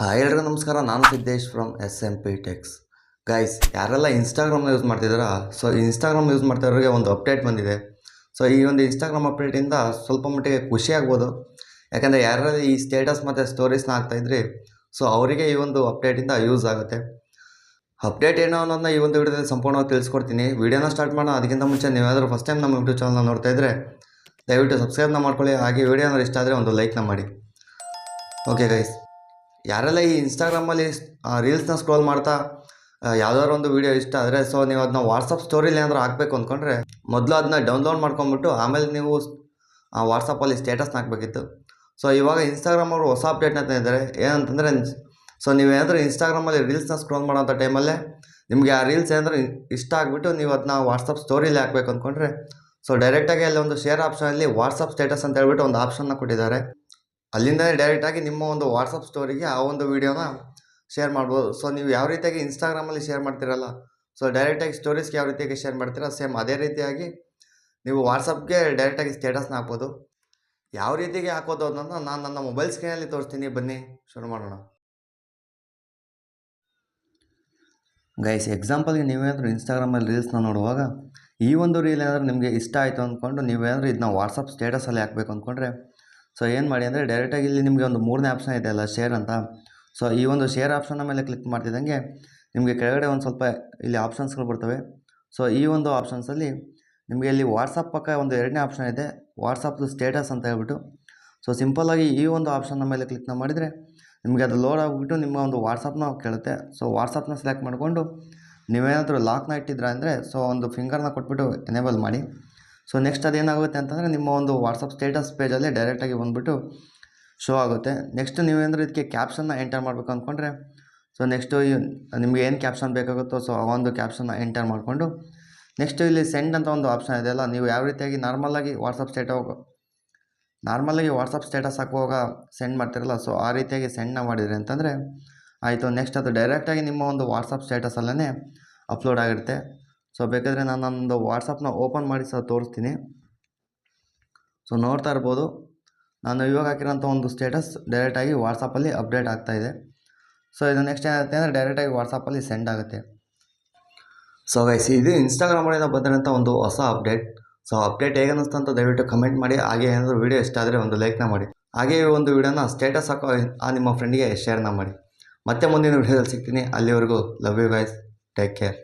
Hi ಎಲ್ರಿಗೂ ನಮಸ್ಕಾರ, ನಾನು Siddesh from S M P techs guys ಯಾರೆಲ್ಲ ಇನ್ಸ್ಟಾಗ್ರಾಮ್ನ ಯೂಸ್ ಮಾಡ್ತಿದ್ದೀರಾ? ಸೊ ಇನ್ಸ್ಟಾಗ್ರಾಮ್ ಯೂಸ್ ಮಾಡ್ತಿರೋರಿಗೆ ಒಂದು ಅಪ್ಡೇಟ್ ಬಂದಿದೆ. ಸೊ ಈ ಒಂದು ಇನ್ಸ್ಟಾಗ್ರಾಮ್ ಅಪ್ಡೇಟಿಂದ ಸ್ವಲ್ಪ ಮಟ್ಟಿಗೆ ಖುಷಿ ಆಗ್ಬೋದು. ಯಾಕಂದರೆ ಯಾರಾದ್ರೂ ಈ ಸ್ಟೇಟಸ್ ಮತ್ತು ಸ್ಟೋರೀಸ್ನ ಹಾಕ್ತಾಯಿದ್ರಿ ಸೊ ಅವರಿಗೆ ಈ ಒಂದು ಅಪ್ಡೇಟಿಂದ ಯೂಸ್ ಆಗುತ್ತೆ. ಅಪ್ಡೇಟ್ ಏನೋ ಅನ್ನೋದನ್ನ ಈ ಒಂದು ವಿಡಿಯೋದಲ್ಲಿ ಸಂಪೂರ್ಣವಾಗಿ ತಿಳಿಸ್ಕೊಡ್ತೀನಿ. ವಿಡಿಯೋನ ಸ್ಟಾರ್ಟ್ ಮಾಡೋಣ, ಅದಕ್ಕಿಂತ ಮುಂಚೆ ನೀವೇನಾದರೂ ಫಸ್ಟ್ ಟೈಮ್ ನಮ್ಮ ಯೂಟ್ಯೂಬ್ ಚಾನಲ್ನ ನೋಡ್ತಾ ಇದ್ದರೆ ದಯವಿಟ್ಟು ಸಬ್ಸ್ಕ್ರೈಬ್ನ ಮಾಡ್ಕೊಳ್ಳಿ. ಹಾಗೆ ವಿಡಿಯೋ ಏನಾದ್ರು ಇಷ್ಟ ಆದರೆ ಒಂದು ಲೈಕ್ನ ಮಾಡಿ. ಓಕೆ ಗೈಸ್ ಯಾರೆಲ್ಲ ಈ ಇನ್ಸ್ಟಾಗ್ರಾಮಲ್ಲಿ ರೀಲ್ಸ್ನ ಸ್ಕ್ರೋಲ್ ಮಾಡ್ತಾ ಯಾವ್ದಾದ್ರು ಒಂದು ವೀಡಿಯೋ ಇಷ್ಟ ಆದರೆ ಸೊ ನೀವು ಅದನ್ನ ವಾಟ್ಸಪ್ ಸ್ಟೋರಿಲಿ ಏನಾದರೂ ಹಾಕಬೇಕು ಅಂದ್ಕೊಂಡ್ರೆ ಮೊದಲು ಅದನ್ನ ಡೌನ್ಲೋಡ್ ಮಾಡ್ಕೊಂಬಿಟ್ಟು ಆಮೇಲೆ ನೀವು ವಾಟ್ಸಪ್ಪಲ್ಲಿ ಸ್ಟೇಟಸ್ನ ಹಾಕಬೇಕಿತ್ತು. ಸೊ ಇವಾಗ ಇನ್ಸ್ಟಾಗ್ರಾಮ್ ಅವರು ಹೊಸ ಅಪ್ಡೇಟ್ನ ತಂದಿದ್ದಾರೆ. ಏನಂತಂದರೆ ಸೊ ನೀವೇನಾದರೂ ಇನ್ಸ್ಟಾಗ್ರಾಮಲ್ಲಿ ರೀಲ್ಸ್ನ ಸ್ಕ್ರೋಲ್ ಮಾಡೋಂಥ ಟೈಮಲ್ಲೇ ನಿಮಗೆ ಆ ರೀಲ್ಸ್ ಏನಾದರೂ ಇಷ್ಟ ಆಗಿಬಿಟ್ಟು ನೀವು ಅದನ್ನ ವಾಟ್ಸಪ್ ಸ್ಟೋರಿಲಿ ಹಾಕಬೇಕು ಅಂದ್ಕೊಂಡ್ರೆ ಸೊ ಡೈರೆಕ್ಟಾಗಿ ಅಲ್ಲಿ ಒಂದು ಶೇರ್ ಆಪ್ಷನಲ್ಲಿ ವಾಟ್ಸಪ್ ಸ್ಟೇಟಸ್ ಅಂತ ಹೇಳ್ಬಿಟ್ಟು ಒಂದು ಆಪ್ಷನ್ನ ಕೊಟ್ಟಿದ್ದಾರೆ. ಅಲ್ಲಿಂದಲೇ ಡೈರೆಕ್ಟಾಗಿ ನಿಮ್ಮ ಒಂದು ವಾಟ್ಸಪ್ ಸ್ಟೋರಿಗೆ ಆ ಒಂದು ವೀಡಿಯೋನ ಶೇರ್ ಮಾಡ್ಬೋದು. ಸೊ ನೀವು ಯಾವ ರೀತಿಯಾಗಿ ಇನ್ಸ್ಟಾಗ್ರಾಮಲ್ಲಿ ಶೇರ್ ಮಾಡ್ತೀರಲ್ಲ ಸೊ ಡೈರೆಕ್ಟಾಗಿ ಸ್ಟೋರೀಸ್ಗೆ ಯಾವ ರೀತಿಯಾಗಿ ಶೇರ್ ಮಾಡ್ತೀರಾ ಸೇಮ್ ಅದೇ ರೀತಿಯಾಗಿ ನೀವು ವಾಟ್ಸಪ್ಗೆ ಡೈರೆಕ್ಟಾಗಿ ಸ್ಟೇಟಸ್ನ ಹಾಕ್ಬೋದು. ಯಾವ ರೀತಿಗೆ ಹಾಕೋದು ಅನ್ನೋದನ್ನ ನಾನು ನನ್ನ ಮೊಬೈಲ್ ಸ್ಕ್ರೀನಲ್ಲಿ ತೋರಿಸ್ತೀನಿ, ಬನ್ನಿ, ಶುರು ಮಾಡೋಣ. ಗೈಸ್ ಎಕ್ಸಾಂಪಲ್ಗೆ ನೀವೇನಾದರೂ ಇನ್ಸ್ಟಾಗ್ರಾಮಲ್ಲಿ ರೀಲ್ಸ್ನ ನೋಡುವಾಗ, ಈ ಒಂದು ರೀಲ್ ಏನಾದರೂ ನಿಮಗೆ ಇಷ್ಟ ಆಯಿತು ಅಂದ್ಕೊಂಡು ನೀವೇನಾದರೂ ಇದನ್ನ ವಾಟ್ಸಪ್ ಸ್ಟೇಟಸಲ್ಲಿ ಹಾಕಬೇಕು ಅಂದ್ಕೊಂಡ್ರೆ ಸೊ ಏನು ಮಾಡಿ ಅಂದರೆ ಡೈರೆಕ್ಟಾಗಿ ಇಲ್ಲಿ ನಿಮಗೆ ಒಂದು ಮೂರನೇ ಆಪ್ಷನ್ ಇದೆ ಅಲ್ಲ ಶೇರ್ ಅಂತ. ಸೊ ಈ ಒಂದು ಶೇರ್ ಆಪ್ಷನ್ನ ಮೇಲೆ ಕ್ಲಿಕ್ ಮಾಡ್ತಿದ್ದಂಗೆ ನಿಮಗೆ ಕೆಳಗಡೆ ಒಂದು ಸ್ವಲ್ಪ ಇಲ್ಲಿ ಆಪ್ಷನ್ಸ್ಗಳು ಬರ್ತವೆ. ಸೊ ಈ ಒಂದು ಆಪ್ಷನ್ಸಲ್ಲಿ ನಿಮಗೆ ಇಲ್ಲಿ ವಾಟ್ಸಪ್ ಪಕ್ಕ ಒಂದು ಎರಡನೇ ಆಪ್ಷನ್ ಇದೆ ವಾಟ್ಸಪ್ದು ಸ್ಟೇಟಸ್ ಅಂತ ಹೇಳ್ಬಿಟ್ಟು. ಸೊ ಸಿಂಪಲ್ಲಾಗಿ ಈ ಒಂದು ಆಪ್ಷನ್ನ ಮೇಲೆ ಕ್ಲಿಕ್ನ ಮಾಡಿದರೆ ನಿಮಗೆ ಅದು ಲೋಡ್ ಆಗಿಬಿಟ್ಟು ನಿಮ್ಮ ಒಂದು ವಾಟ್ಸಪ್ನ ಕೇಳುತ್ತೆ. ಸೊ ವಾಟ್ಸಪ್ನ ಸೆಲೆಕ್ಟ್ ಮಾಡಿಕೊಂಡು ನೀವೇನಾದರೂ ಲಾಕ್ನ ಇಟ್ಟಿದ್ರ ಅಂದರೆ ಸೊ ಒಂದು ಫಿಂಗರ್ನ ಕೊಟ್ಬಿಟ್ಟು ಎನೇಬಲ್ ಮಾಡಿ. ಸೊ ನೆಕ್ಸ್ಟ್ ಅದೇನಾಗುತ್ತೆ ಅಂತಂದರೆ ನಿಮ್ಮ ಒಂದು ವಾಟ್ಸಪ್ ಸ್ಟೇಟಸ್ ಪೇಜಲ್ಲಿ ಡೈರೆಕ್ಟಾಗಿ ಬಂದುಬಿಟ್ಟು ಶೋ ಆಗುತ್ತೆ. ನೆಕ್ಸ್ಟ್ ನೀವೇನಾದರೂ ಇದಕ್ಕೆ ಕ್ಯಾಪ್ಷನ್ನ ಎಂಟರ್ ಮಾಡಬೇಕು ಅಂದ್ಕೊಂಡ್ರೆ ಸೊ ನೆಕ್ಸ್ಟು ನಿಮಗೆ ಏನು ಕ್ಯಾಪ್ಷನ್ ಬೇಕಾಗುತ್ತೋ ಸೊ ಆ ಒಂದು ಕ್ಯಾಪ್ಷನ್ನ ಎಂಟರ್ ಮಾಡಿಕೊಂಡು ನೆಕ್ಸ್ಟ್ ಇಲ್ಲಿ ಸೆಂಡ್ ಅಂತ ಒಂದು ಆಪ್ಷನ್ ಇದೆಯಲ್ಲ ನೀವು ಯಾವ ರೀತಿಯಾಗಿ ನಾರ್ಮಲಾಗಿ ವಾಟ್ಸಪ್ ಸ್ಟೇಟ ನಾರ್ಮಲಾಗಿ ವಾಟ್ಸಪ್ ಸ್ಟೇಟಸ್ ಹಾಕುವಾಗ ಸೆಂಡ್ ಮಾಡ್ತಿರಲ್ಲ ಸೊ ಆ ರೀತಿಯಾಗಿ ಸೆಂಡ್ನ ಮಾಡಿದ್ರಿ ಅಂತಂದರೆ, ಆಯಿತು ನೆಕ್ಸ್ಟ್ ಅದು ಡೈರೆಕ್ಟಾಗಿ ನಿಮ್ಮ ಒಂದು ವಾಟ್ಸಪ್ ಸ್ಟೇಟಸಲ್ಲೇ ಅಪ್ಲೋಡ್ ಆಗಿರುತ್ತೆ. ಸೊ ಬೇಕಾದರೆ ನಾನು ನನ್ನದು ವಾಟ್ಸಪ್ನ ಓಪನ್ ಮಾಡಿ ಸಹ ತೋರಿಸ್ತೀನಿ. ಸೊ ನೋಡ್ತಾ ಇರ್ಬೋದು. ನಾನು ಇವಾಗ ಹಾಕಿರೋಂಥ ಒಂದು ಸ್ಟೇಟಸ್ ಡೈರೆಕ್ಟಾಗಿ ವಾಟ್ಸಪ್ಪಲ್ಲಿ ಅಪ್ಡೇಟ್ ಆಗ್ತಾಯಿದೆ ಸೊ ಇದು. ನೆಕ್ಸ್ಟ್ ಏನಾಗುತ್ತೆ ಅಂದರೆ ಡೈರೆಕ್ಟಾಗಿ ವಾಟ್ಸಪ್ಪಲ್ಲಿ ಸೆಂಡ್ ಆಗುತ್ತೆ. ಸೊ ಗೈಸ್ ಇದು ಇನ್ಸ್ಟಾಗ್ರಾಮಲ್ಲಿಂದ ಬಂದಿರೋಂಥ ಒಂದು ಹೊಸ ಅಪ್ಡೇಟ್ ಸೊ ಅಪ್ಡೇಟ್ ಹೇಗೆ ಅನ್ನಿಸ್ತು ಅಂತ ದಯವಿಟ್ಟು ಕಮೆಂಟ್ ಮಾಡಿ. ಹಾಗೆ ಏನಾದರೂ ವೀಡಿಯೋ ಇಷ್ಟ ಆದರೆ ಒಂದು ಲೈಕ್ನ ಮಾಡಿ. ಹಾಗೆ ಒಂದು ವೀಡಿಯೋನ ಸ್ಟೇಟಸ್ ಹಾಕೋ ಆ ನಿಮ್ಮ ಫ್ರೆಂಡಿಗೆ ಶೇರ್ನ ಮಾಡಿ. ಮತ್ತೆ ಮುಂದಿನ ವೀಡಿಯೋದಲ್ಲಿ ಸಿಗ್ತೀನಿ. ಅಲ್ಲಿವರೆಗೂ love you guys take care